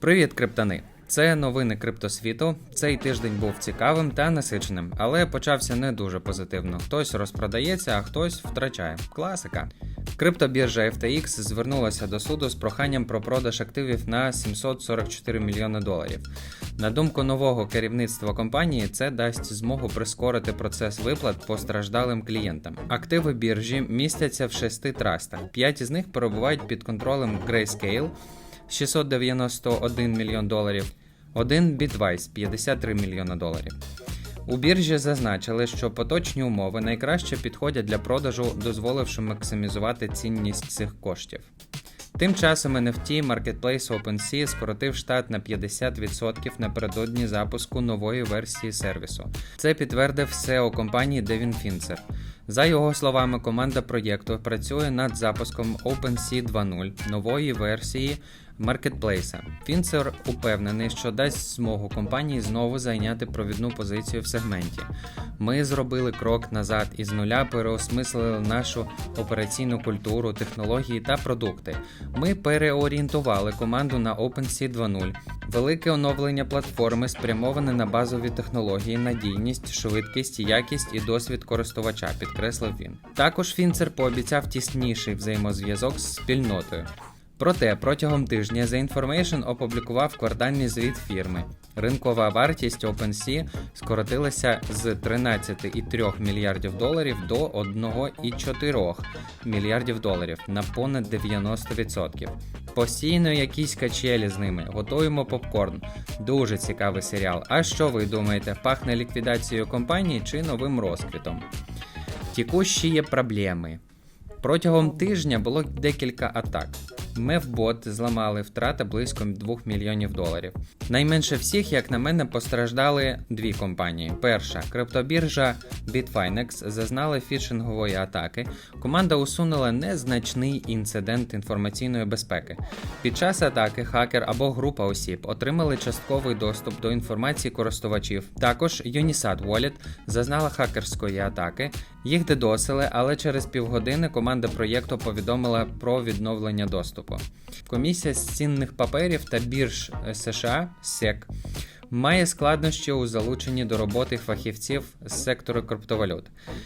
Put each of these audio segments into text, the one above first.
Привіт, криптани! Це новини криптосвіту. Цей тиждень був цікавим та насиченим, але почався не дуже позитивно. Хтось розпродається, а хтось втрачає. Класика. Криптобіржа FTX звернулася до суду з проханням про продаж активів на 744 мільйони доларів. На думку нового керівництва компанії, це дасть змогу прискорити процес виплат постраждалим клієнтам. Активи біржі містяться в шести трастах. П'ять із них перебувають під контролем Grayscale, 691 мільйон доларів, один Bitwise 53 мільйона доларів. У біржі зазначили, що поточні умови найкраще підходять для продажу, дозволивши максимізувати цінність цих коштів. Тим часом NFT Marketplace OpenSea скоротив штат на 50% напередодні запуску нової версії сервісу. Це підтвердив SEO компанії Девін Фінцер. За його словами, команда проєкту працює над запуском OpenSea 2.0 нової версії маркетплейса. Фінцер упевнений, що дасть змогу компанії знову зайняти провідну позицію в сегменті. Ми зробили крок назад і з нуля переосмислили нашу операційну культуру, технології та продукти. Ми переорієнтували команду на OpenSea 2.0. Велике оновлення платформи спрямоване на базові технології, надійність, швидкість, якість і досвід користувача, підкреслив він. Також Фінцер пообіцяв тісніший взаємозв'язок з спільнотою. Проте протягом тижня The Information опублікував квартальний звіт фірми. Ринкова вартість OpenSea скоротилася з 13,3 мільярдів доларів до 1,4 мільярдів доларів на понад 90%. Постійно якісь качелі з ними. Готуємо попкорн. Дуже цікавий серіал. А що ви думаєте? Пахне ліквідацією компанії чи новим розквітом? Тікущі є проблеми. Протягом тижня було декілька атак. Мевбот зламали втрата близько 2 мільйонів доларів. Найменше всіх, як на мене, постраждали дві компанії. Перша криптобіржа Bitfinex зазнала фішингової атаки. Команда усунула незначний інцидент інформаційної безпеки. Під час атаки хакер або група осіб отримали частковий доступ до інформації користувачів. Також Unisat Wallet зазнала хакерської атаки. Їх дедосили, але через півгодини команда проєкту повідомила про відновлення доступу. Комісія з цінних паперів та бірж США SEC має складнощі у залученні до роботи фахівців з сектору криптовалют.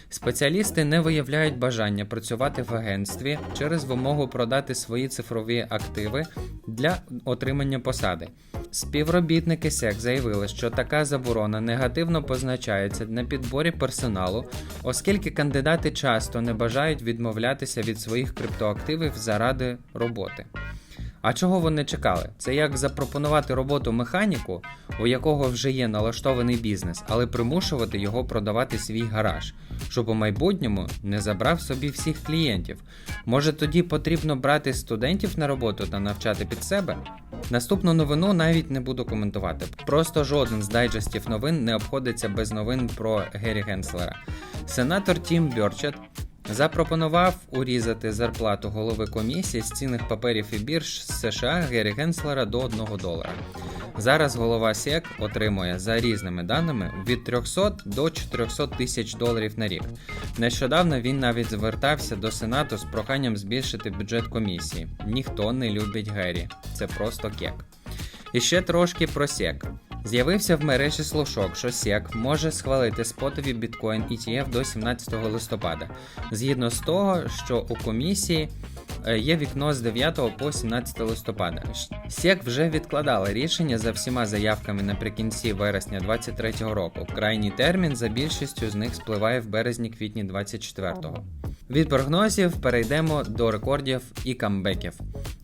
Спеціалісти не виявляють бажання працювати в агентстві через вимогу продати свої цифрові активи для отримання посади. Співробітники СЕК заявили, що така заборона негативно позначається на підборі персоналу, оскільки кандидати часто не бажають відмовлятися від своїх криптоактивів заради роботи. А чого вони чекали? Це як запропонувати роботу механіку, у якого вже є налаштований бізнес, але примушувати його продавати свій гараж, щоб у майбутньому не забрав собі всіх клієнтів. Може тоді потрібно брати студентів на роботу та навчати під себе? Наступну новину навіть не буду коментувати. Просто жоден з дайджестів новин не обходиться без новин про Гері Генслера. Сенатор Тім Бьорчет запропонував урізати зарплату голови комісії з цінних паперів і бірж США Гері Генслера до 1 долара. Зараз голова СЕК отримує за різними даними від 300 до 400 тисяч доларів на рік. Нещодавно він навіть звертався до Сенату з проханням збільшити бюджет комісії. Ніхто не любить Гері, це просто кек. І ще трошки про СЕК. З'явився в мережі слушок, що SEC може схвалити спотові біткоін ETF до 17 листопада, згідно з того, що у комісії є вікно з 9 по 17 листопада. SEC вже відкладала рішення за всіма заявками наприкінці вересня 2023 року. Крайній термін за більшістю з них спливає в березні-квітні 2024. Від прогнозів перейдемо до рекордів і камбеків.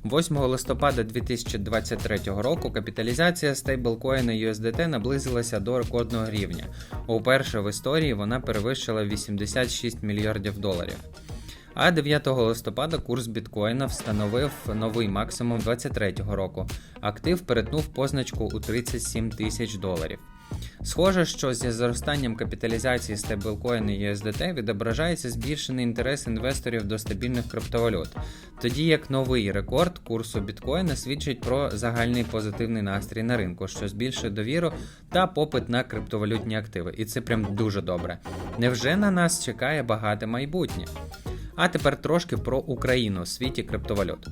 8 листопада 2023 року капіталізація стейблкоїна USDT наблизилася до рекордного рівня. Уперше в історії вона перевищила 86 мільярдів доларів. А 9 листопада курс біткоїна встановив новий максимум 2023 року. Актив перетнув позначку у 37 тисяч доларів. Схоже, що зі зростанням капіталізації стейблкоїну USDT відображається збільшений інтерес інвесторів до стабільних криптовалют, тоді як новий рекорд курсу біткоїна свідчить про загальний позитивний настрій на ринку, що збільшує довіру та попит на криптовалютні активи. І це прям дуже добре. Невже на нас чекає багате майбутнє? А тепер трошки про Україну у світі криптовалют.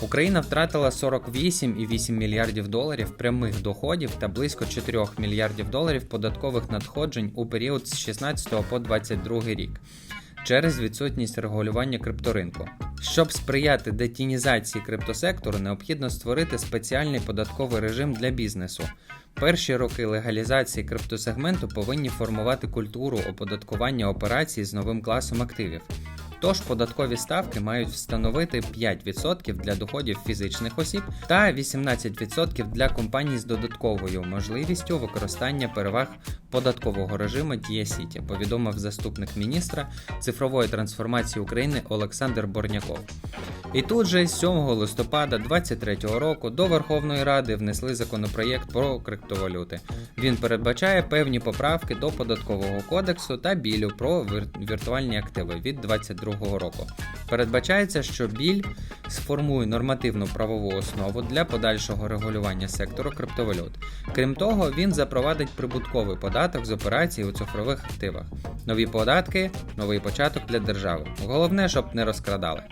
Україна втратила 48,8 мільярдів доларів прямих доходів та близько 4 мільярдів доларів податкових надходжень у період з 16 по 22 рік через відсутність регулювання крипторинку. Щоб сприяти детінізації криптосектору, необхідно створити спеціальний податковий режим для бізнесу. Перші роки легалізації криптосегменту повинні формувати культуру оподаткування операцій з новим класом активів. Тож податкові ставки мають встановити 5% для доходів фізичних осіб та 18% для компаній з додатковою можливістю використання переваг податкового режиму Дія Сіті, повідомив заступник міністра цифрової трансформації України Олександр Борняков. І тут же 7 листопада 2023 року до Верховної Ради внесли законопроєкт про криптовалюти. Він передбачає певні поправки до податкового кодексу та білю про вір- віртуальні активи від 2022 року. Передбачається, що біль сформує нормативну правову основу для подальшого регулювання сектору криптовалют. Крім того, він запровадить прибутковий податок з операцій у цифрових активах. Нові податки, новий початок для держави. Головне, щоб не розкрадали.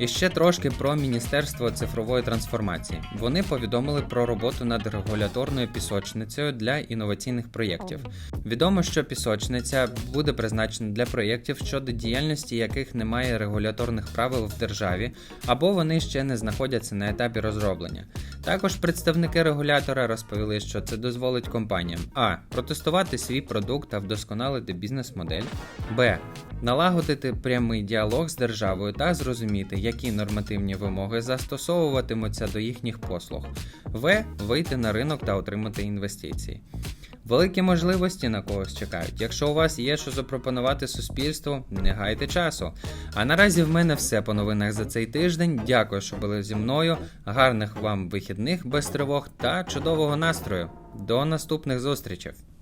І ще трошки про Міністерство цифрової трансформації. Вони повідомили про роботу над регуляторною пісочницею для інноваційних проєктів. Відомо, що пісочниця буде призначена для проєктів, щодо діяльності яких немає регуляторних правил в державі, або вони ще не знаходяться на етапі розроблення. Також представники регулятора розповіли, що це дозволить компаніям а. протестувати свій продукт та вдосконалити бізнес-модель, б. налагодити прямий діалог з державою та зрозуміти, які нормативні вимоги застосовуватимуться до їхніх послуг, в. вийти на ринок та отримати інвестиції. Великі можливості на когось чекають. Якщо у вас є що запропонувати суспільству, не гайте часу. А наразі в мене все по новинах за цей тиждень. Дякую, що були зі мною. Гарних вам вихідних без тривог та чудового настрою. До наступних зустрічей!